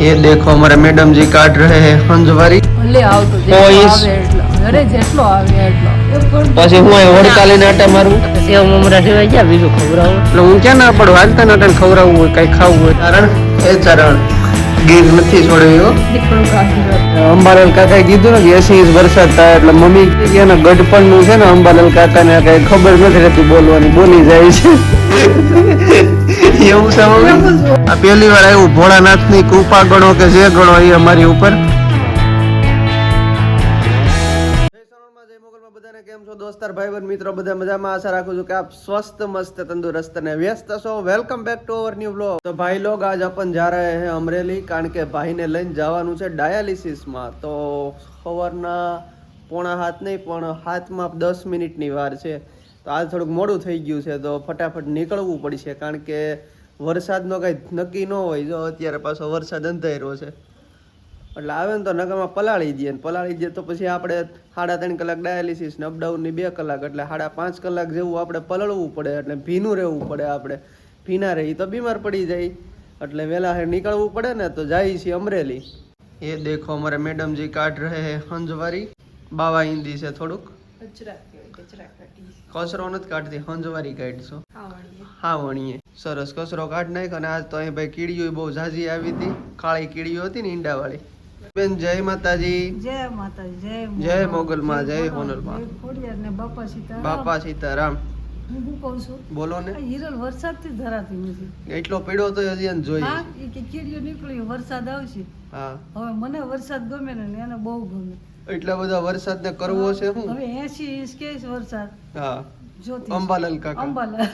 ये देखो हमारे मैडम जी काट रहे हैं हंजवारी ભલે આવતો જેટલો પોઈસ. આવે એટલો અરે જેટલો આવે એટલો પછી હું અહીં વડતાલીને આટા મારું સેવ મમરા સિવાય ક્યાં બીજું ખવડાવું એટલે હું ક્યાં ના પડું હાલતા નાટણ ખવડાવવું હોય કઈ ખાવું હોય કારણ એ ચરણ ગીર નથી છોડ્યો થોડું કાઢી રહ્યો અંબાલાલ કાકાએ કીધું ને કે એસી ઇંચ વરસાદ થાય એટલે મમ્મી કહે કે એના ગઢપણ નું છે ને અંબાલાલ કાકાને કઈ ખબર નથી રહેતી બોલવાની બોલી જાય છે એવું છે મમ્મી આ પહેલી વાર આવ્યું ભોળાનાથ ની કૃપા ગણો કે જે ગણો એ અમારી ઉપર બધાને કેમ છો દોસ્તાર ભાઈબંધ મિત્રો બધા મજામાં આશા રાખું છું કે આપ સ્વસ્થ મસ્ત તંદુરસ્ત અને વ્યસ્ત છો welcome back to our new vlog તો ભાઈ લોગ આજ अपन जा रहे हैं અમરેલી કારણ કે ભાઈને લઈને જવાનું છે ડાયાલિસિસમાં તો સવારના પોણા હાથ નહીં પણ હાથમાં દસ મિનિટની વાર છે તો આજ થોડુંક મોડું થઈ ગયું છે, તો ફટાફટ નીકળવું પડશે, કારણ કે વરસાદનો કાંઈ નક્કી ન હોય, જો અત્યારે પાછો વરસાદ અંધાર્યો છે. એટલે આવે ને તો નગરમાં પલાળી દઈએ ને, પલાળી દઈએ તો પછી આપણે સાડા ત્રણ કલાક ડાયાલિસિસ ને અપડાઉનની બે કલાક, એટલે સાડા પાંચ કલાક જેવું આપણે પલળવું પડે, એટલે ભીનું રહેવું પડે આપણે. ભીના રહી તો બીમાર પડી જાય. એટલે વહેલા હે નીકળવું પડે ને, તો જાય છે અમરેલી. એ દેખો અમારે મેડમ જી કાઢ રહે હંજવારી. બાવા હિન્દી છે થોડુંક. કહેવાય કચરા નથી કાઢતી હંજવારી કાઢશો. હા વણીએ સરસ કચરો કાઢ નાખ અને આજ તો અહીં ભાઈ કીડીઓ બહુ ઝાઝી આવી હતી. કાળી કીડીઓ હતી ને ઈંડાવાળી. બેન જય માતાજી. જય માતાજી જય મોગલ માં જય હોનલમાં બાપા સીતારામ. હું છું? બોલો ને. હિરલ વરસાદથી ધરાતી નથી. એટલો પડ્યો તો હજી જોઈએ. હા કે કીડીઓ નીકળી વરસાદ આવશે. હા. હવે મને વરસાદ ગમે ને એને બહુ ગમે. એટલા બધા વરસાદ ને કરવો છે શું હવે એસી ઇંચ કે વરસાદ? હા. જ્યોતિ અંબાલાલ કાકા. અંબાલાલ.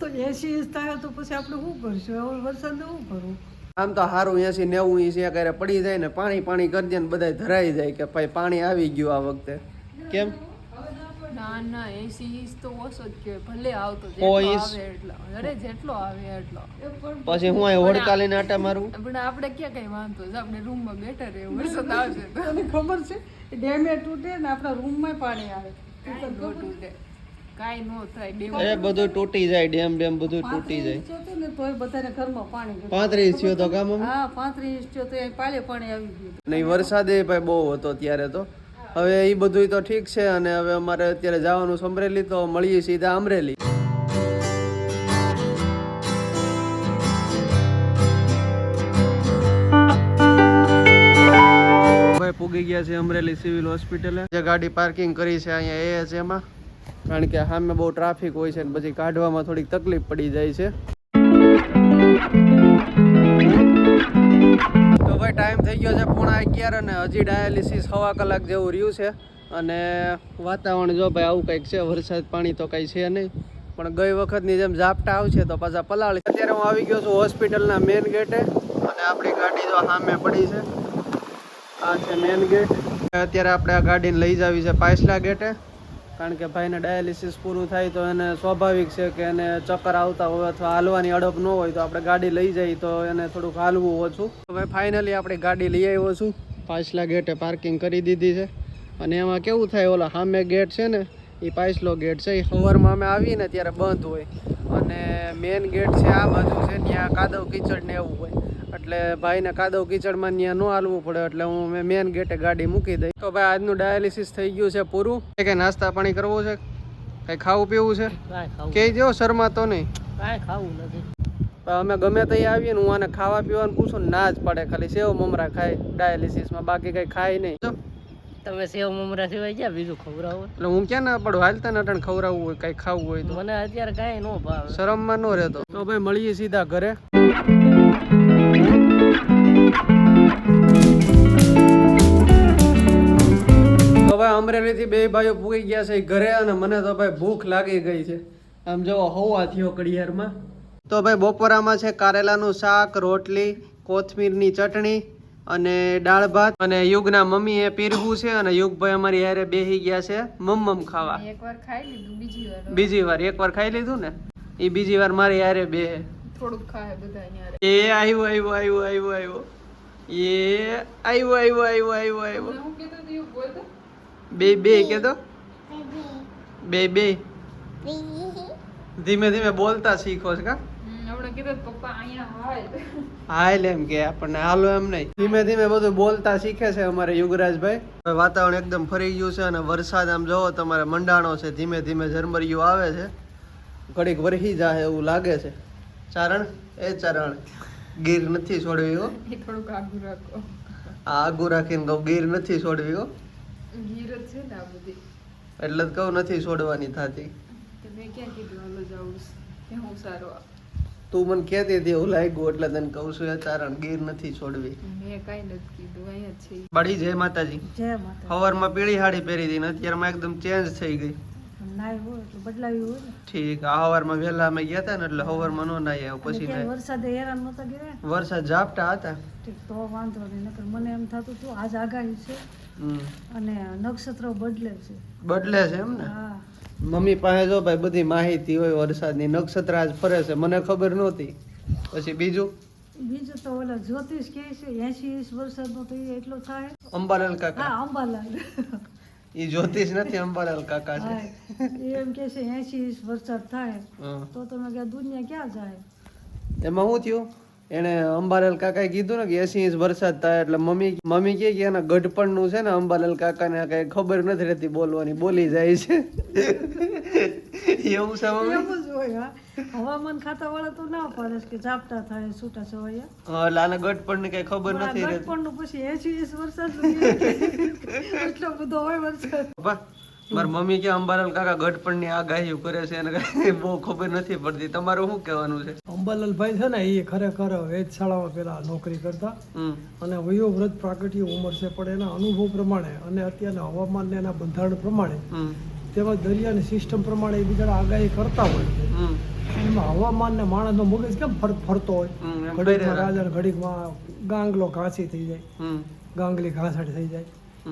તો એસી ઇંચ થાય તો પછી આપણે શું કરશું? હવે વરસાદ શું કરવું? આમ તો હારું એસી નેવું ઇંચ ક્યારે પડી જાય ને પાણી પાણી કરી દે ને બધા ધરાઈ જાય કે ભાઈ પાણી આવી ગયું આ વખતે. કેમ? ના ના એસી ઇંચ તો ઓછો જ કહેવાય. ભલે આવતો જેટલો આવે એટલો. અરે જેટલો આવે એટલો. પછી હું અહીં વડતાલીને આટા મારું? પણ આપણે ક્યાં કઈ વાંધો? છે આપણે રૂમમાં બેઠા રહે વરસાદ આવશે તને ખબર છે? ડેમે તૂટે ને આપણા રૂમમાં પાણી આવે. કાંઈ નો તૂટે. કાઈ નો થાય. ડેમ એ બધું તૂટી જાય ડેમ ડેમ બધું તૂટી જાય. પાંત્રીસ ઇંચ ને તોય બધાને ઘરમાં પાણી. પાંત્રીસ થયો તો કામ હા પાંત્રીસ થયો તો પાલે પાણી આવી ગયું. નહીં વરસાદે ભાઈ બહુ હતો ત્યારે તો. હવે એ બધું તો ઠીક છે અને હવે અમારે અત્યારે જવાનું છે તો મળીએ સીધા અમરેલી. પૂગી ગયા છે અમરેલી સિવિલ હોસ્પિટલે. જે ગાડી પાર્કિંગ કરી છે અહીંયા એ છે એમાં કારણ કે સામે બહુ ટ્રાફિક હોય છે ને પછી કાઢવામાં થોડીક તકલીફ પડી જાય છે. ભાઈ ટાઈમ થઈ ગયો છે પોણા અગિયાર અને હજી ડાયાલિસિસ સવા કલાક જેવું રહ્યું છે. અને વાતાવરણ જો ભાઈ આવું કંઈક છે, વરસાદ પાણી તો કંઈ છે નહીં. પણ ગઈ વખતની જેમ ઝાપટા આવશે તો પાછા પલાળી. અત્યારે હું આવી ગયો છું હોસ્પિટલના મેન ગેટે અને આપણી ગાડી જો સામે પડી છે. આ છે મેઇન ગેટ અત્યારે આપણે આ ગાડીને લઈ જાવી છે પાછલા ગેટે કારણ કે ભાઈને ડાયાલિસિસ પૂરું થાય તો એને સ્વાભાવિક છે કે એને ચક્કર આવતા હોય અથવા હાલવાની અડપ ન હોય તો આપણે ગાડી લઈ જઈએ તો એને થોડુંક હાલવું ઓછું. હવે ફાઇનલી આપણી ગાડી લઈ આવ્યો છું. પાછલા ગેટે પાર્કિંગ કરી દીધી છે. અને એમાં કેવું થાય, ઓલા સામે ગેટ છે ને એ પાછલો ગેટ છે એ સવારમાં અમે આવીએ ને ત્યારે બંધ હોય. અને મેઇન ગેટ છે આ બાજુ છે, ત્યાં કાદવ કીચડ ને એવું હોય. એટલે ભાઈને કાદવ કીચડમાં ત્યાં ન હાલવું પડે એટલે હું મેં ગેટે ગાડી મૂકી દઈ. તો ભાઈ આજનું ડાયાલિસિસ થઈ ગયું છે પૂરું. કે નાસ્તા પાણી કરવું છે? કઈ ખાવું પીવું છે? કે જો શર્મા તો નહીં. કાંઈ ખાવું નથી. અમે ગમે ત્યાં આવીએ ને હું આને ખાવા પીવાનું પૂછું ના જ પડે ખાલી સેવ મમરા ખાય ડાયાલિસિસમાં બાકી કઈ ખાય નહીં. તમે સેવ મમરા સિવાય ક્યાં બીજું ખવડાવો? એટલે હું ક્યાં ના પડું? હાલતા નટણ ખવડાવવું હોય કઈ ખાવું હોય તો. મને અત્યારે કાંઈ ન ભાવે. શરમમાં ન રહેતો. તો ભાઈ મળીએ સીધા ઘરે. તો ભાઈ અમરેલીથી બે ભાઈઓ પૂગી ગયા છે ઘરે અને મને તો ભાઈ ભૂખ લાગી ગઈ છે. આમ જો હવા થયો કડિયારમાં. તો ભાઈ બપોરામાં છે કારેલાનું શાક રોટલી કોથમીરની ચટણી અને દાળ ભાત. અને યુગના મમ્મી એ પીરવું છે અને યુગભાઈ અમારી હારે બેહી ગયા છે મમ્મમ ખાવા. એકવાર ખાઈ લીધું બીજી વાર. બીજી વાર એકવાર ખાઈ લીધું ને? એ બીજી વાર મારી હારે બેહે. થોડુંક ખાય બધા અહીંયા. એ આવ્યું આવ્યું આવ્યું આવ્યું આવ્યો એ આવ્યો આવ્યો આવ્યો આવ્યો આવ્યો હું બે બે કેતો? બે બે. ધીમે ધીમે બોલતા શીખો છે કા? પપ્પા હાલ. એમ કે આપણને હાલો એમ નહીં. ધીમે ધીમે બધું બોલતા શીખે છે અમારે યુગરાજભાઈ. હવે વાતાવરણ એકદમ ફરી ગયું છે અને વરસાદ આમ જોવો તમારે મંડાણો છે ધીમે ધીમે ઝરમરિયું આવે છે. ઘડીક વરસી જાય એવું લાગે છે. ચારણ? એ ચારણ. ગીર નથી છોડવી હો. થોડુંક આગું રાખો. આ આગું રાખીને કહું ગીર નથી છોડવી હો. ગીર છે ને આ બધી. એટલે જ કહું નથી છોડવાની થતી. તો મેં ક્યાં કીધું હાલો જાઉં કે હું સારો તું મને કહેતી હતી એવું લાગ્યું એટલે તને કહું છું તારણ ગીર નથી છોડવી. મેં કઈ નથી કીધું અહીંયા છે. બળી જય માતાજી. જય માતા સવારમાં પીળી સાડી પહેરી હતી ને અત્યારમાં એકદમ ચેન્જ થઈ ગઈ. નાય હોય હોય ને. ઠીક આ સવારમાં વહેલા અમે ગયા હતા ને એટલે સવારમાં નો અને પછી નાહ્યા. હેરાન નતા ગયા વરસાદ ઝાપટા હતા. ઠીક તો વાંધો નહીં નકર મને એમ થતું હતું આજ આગાહી છે અને નક્ષત્ર બદલે છે. બદલે છે એમ ને? મમ્મી પાસે જો ભાઈ બધી માહિતી હોય વરસાદની નક્ષત્ર આજ ફરે છે મને ખબર નહોતી. પછી બીજું? બીજું તો ઓલા જ્યોતિષ કહે છે એસી ઇંચ વરસાદનો તો એટલો થાય. અંબાલાલ હા કાકા અંબાલાલ. ઈ જ્યોતિષ નથી અંબાલાલ કાકા છે. એમ કે છે એસી ઇંચ વરસાદ થાય. તો તમે કે દુનિયા ક્યાં જાય? એમાં શું થયું? એને અંબાલાલ કાકાએ કીધું ને કે એસી ઇંચ વરસાદ થાય એટલે મમ્મી મમ્મી કહે કે એના ગઢપણનું છે ને અંબાલાલ કાકાને કઈ ખબર નથી રહેતી બોલવાની બોલી જાય છે. એવું છે એવું જ હોય હવામાન ખાતા વાળા તો ના પાડે કે ઝાપટા થાય છૂટા છવાયા. હા, એટલે આને ગઢપણની કઈ ખબર નથી રહેતી. ગટપણનું પછી એસી એસ વરસાદ એટલો બધો હોય વરસાદ. મારા મમ્મી કે અંબાલાલ કાકા ગઢપણની આગાહી કરે છે અને બહુ ખબર નથી પડતી. તમારું શું કહેવાનું છે? અંબાલાલભાઈ છે ને એ ખરેખર વેધશાળામાં પેલા નોકરી કરતા. અને વયોવૃદ્ધ પ્રાકૃતિક ઉંમર છે પણ એના અનુભવ પ્રમાણે અને અત્યારના હવામાન ને એના બંધારણ પ્રમાણે તેમજ દરિયાની સિસ્ટમ પ્રમાણે એ આગાહી કરતા હોય એમાં હવામાન ને માણસનો મગજ કેમ ફરતો હોય? ઘડીકમાં. રાજા ઘડીકમાં ગાંગલો ઘાસી થઈ જાય. ગાંગલી ઘાસડ થઈ જાય.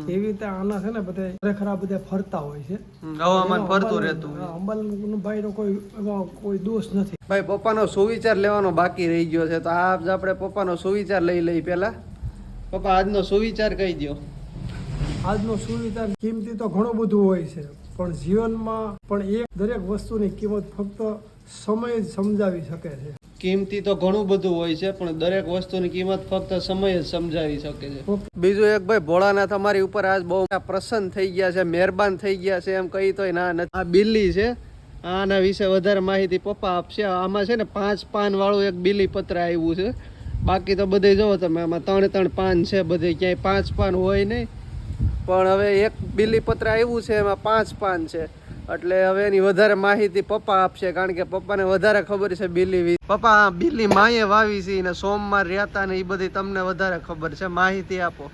એવી રીતે આના છે ને બધા ખરેખર આ બધા ફરતા હોય છે. હવામાન ફરતું રહેતું હોય. ભાઈ નો ભાઈનો કોઈ એમાં કોઈ દોષ નથી. ભાઈ પપ્પાનો સુવિચાર લેવાનો બાકી રહી ગયો છે. તો આજ આપણે પપ્પાનો સુવિચાર લઈ લઈ પેલા પપ્પા આજનો સુવિચાર કહી દો આજનો સુવિધા કિંમતી તો ઘણું બધું હોય છે પણ જીવનમાં પણ એક દરેક વસ્તુની કિંમત ફક્ત સમય જ સમજાવી શકે છે. કિંમતી તો ઘણું બધું હોય છે પણ દરેક વસ્તુની કિંમત ફક્ત સમય જ સમજાવી શકે છે. બીજું એક ભાઈ ભોળાનાથ અમારી ઉપર આજ બહુ પ્રસન્ન થઈ ગયા છે મહેરબાન થઈ ગયા છે એમ કહી તોય ના નથી. આ બિલ્લી છે આના વિશે વધારે માહિતી પપ્પા આપશે. આમાં છે ને પાંચ પાન વાળું એક બિલી પત્ર આવ્યું છે. બાકી તો બધે જોવો તમે આમાં ત્રણ ત્રણ પાન છે બધે ક્યાંય પાંચ પાન હોય નહીં. પણ હવે એક બિલ્લી એવું છે એમાં પાંચ પાન છે. એટલે હવે એની વધારે માહિતી પપ્પા આપશે કારણ કે પપ્પાને વધારે ખબર છે બિલ્લી પપ્પા બિલ્લી માએ વાવી છે ને સોમવાર રહેતા ને એ બધી તમને વધારે ખબર છે. માહિતી આપો.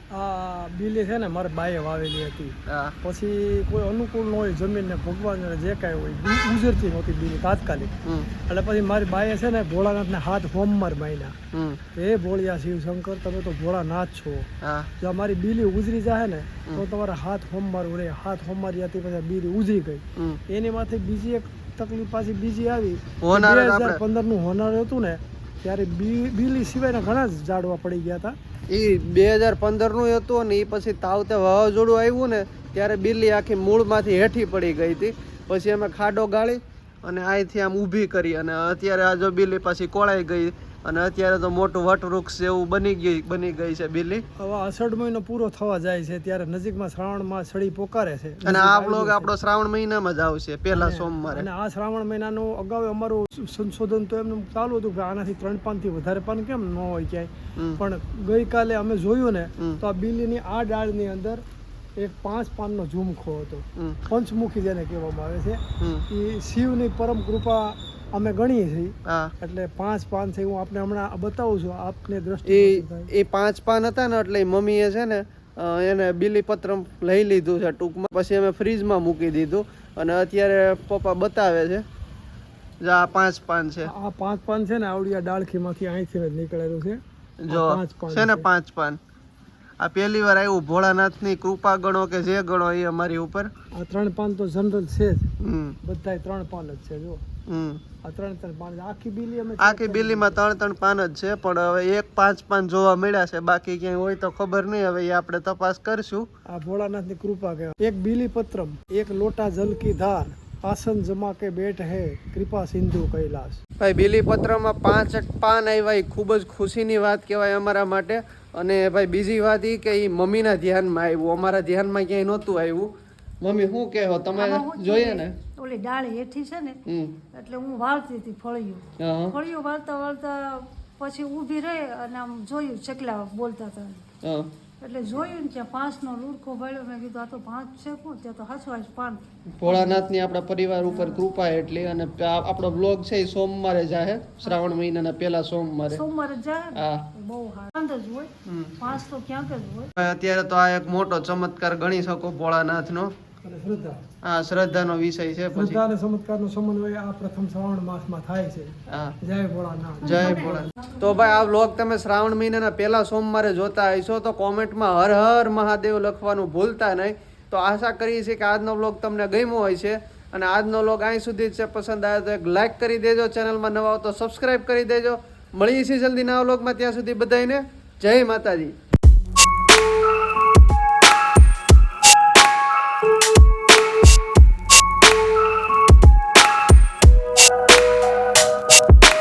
બીલી છે ને મારે બાએ વાવેલી હતી. પછી કોઈ અનુકૂળ ન હોય જમીનને ભગવાન જે કાંઈ હોય ઉજરતી નહોતી બીલી તાત્કાલિક. એટલે પછી મારી બાએ છે ને ભોળાનાથ ને હાથ હોમવાર માયના એ ભોળિયા શિવશંકર તમે તો ભોળાનાથ છો. હા. જો આ મારી બીલી ઉજરી જાય ને તો તમારા હાથ હોમવાર ઉડે. હાથ હોમવાર હતી પછી બીલી ઉજરી ગઈ. એની માથે બીજી એક તકલીફ પાછી બીજી આવી. બે હજાર પંદરનું હોનાર હતું ને ત્યારે બીલી સિવાયના ઘણા જ ઝાડવા પડી ગયા હતા. એ બે હજાર પંદરનું હતું ને એ પછી તાવતે વાવાઝોડું આવ્યું ને ત્યારે બિલ્લી આખી મૂળમાંથી હેઠી પડી ગઈ હતી. પછી અમે ખાડો ગાળી અને અહીંથી આમ ઊભી કરી અને અત્યારે આ જો બિલ્લી પાછી કોળાઈ ગઈ અને અત્યારે તો મોટું વટવૃક્ષ એવું બની ગઈ બની ગઈ છે બિલ્લી હવે અષાઢ મહિનો પૂરો થવા જાય છે ત્યારે નજીકમાં શ્રાવણમાં સળી પોકારે છે. અને આ બ્લોગ આપણો શ્રાવણ મહિનામાં જ આવશે પહેલા સોમવારે. અને આ શ્રાવણ મહિનાનું અગાઉ અમારું સંશોધન તો એમનું ચાલુ હતું કે આનાથી ત્રણ પાનથી વધારે પાન કેમ ન હોય ક્યાંય. પણ ગઈકાલે અમે જોયું ને તો આ બિલ્લીની આ ડાળની અંદર એક પાંચ પાનનો ઝુમખો હતો. પંચમુખી જેને કહેવામાં આવે છે. એ શિવની પરમ કૃપા અમે ગણીએ છીએ. હા. એટલે પાંચ પાન છે હું આપને હમણાં બતાવું છું આપને દ્રષ્ટિ એ પાંચ પાન હતા ને એટલે મમ્મીએ છે ને એને બીલીપત્ર લઈ લીધું છે ટૂંકમાં. પછી અમે ફ્રીજમાં મૂકી દીધું. અને અત્યારે પપ્પા બતાવે છે જો આ પાંચ પાન છે. આ પાંચ પાન છે ને આવડિયા ડાળખીમાંથી અહીંથી નીકળેલું છે. જો છે ને પાંચ પાન. આ પહેલી વાર આવ્યું ભોળાનાથની કૃપા ગણો કે જે ગણો એ અમારી ઉપર. આ ત્રણ પાન તો જનરલ છે જ. બધા બધાય ત્રણ પાન જ છે જો આ ત્રણ ત્રણ પાન આખી બીલી અમે આખી બિલ્લીમાં ત્રણ ત્રણ પાન જ છે પણ હવે એક પાંચ પાન જોવા મળ્યા છે. બાકી ક્યાંય હોય તો ખબર નહીં. હવે એ આપણે તપાસ કરશું. આ ભોળાનાથની કૃપા કહેવાય. એક બીલી પત્રમ એક લોટા જલકી ધાર આસન જમા કે બેઠ હે કૃપા સિંધુ કૈલાસ. ભાઈ બીલીપત્રમાં પાંચ પાન આવ્યા એ ખૂબ જ ખુશીની વાત કહેવાય અમારા માટે. અને ભાઈ બીજી વાત એ કે એ મમ્મીના ધ્યાનમાં આવ્યું. અમારા ધ્યાનમાં ક્યાંય નહોતું આવ્યું. મમ્મી શું કહેવો? તમે જોઈએ ને? ઓલી ડાળી હેઠી છે ને એટલે હું વાળતી હતી ફળિયું. ફળિયું વાળતા વાળતા પછી ઊભી રહી અને આમ જોયું ચકલા બોલતા હતા. એટલે જોયું ને ત્યાં પાંચનો લુડકો ભાળ્યો. મેં કીધું આ તો પાંચ છે કોણ ત્યાં તો હાચો હાચ પાન ભોળાનાથની આપણા પરિવાર ઉપર કૃપા એટલી અને આપણો બ્લોગ છે એ સોમવારે જાહે. શ્રાવણ મહિનાના પહેલા સોમવારે. સોમવારે જાય હા. અત્યારે તો આ એક મોટો ચમત્કાર ગણી શકો ભોળાનાથનો. નો શ્રદ્ધા. આ શ્રદ્ધાનો વિષય છે શ્રદ્ધા અને ચમત્કારનો સમન્વય આ પ્રથમ શ્રાવણ માસમાં થાય છે. જય ભોળાનાથ. જય ભોળાનાથ. તો ભાઈ આ વ્લોગ તમે શ્રાવણ મહિનાના પહેલા સોમવારે જોતા હશો તો કોમેન્ટમાં હર હર મહાદેવ લખવાનું ભૂલતા નહીં. તો આશા કરીએ છીએ કે આજનો વ્લોગ તમને ગમ્યો હોય છે. અને આજનો વ્લોગ અહીં સુધી જ છે. પસંદ આવ્યો તો એક લાઈક કરી દેજો. ચેનલમાં નવા હો તો સબસ્ક્રાઈબ કરી દેજો. મળીએ છીએ જલ્દી નવા વ્લોગમાં. ત્યાં સુધી બધાને જય માતાજી.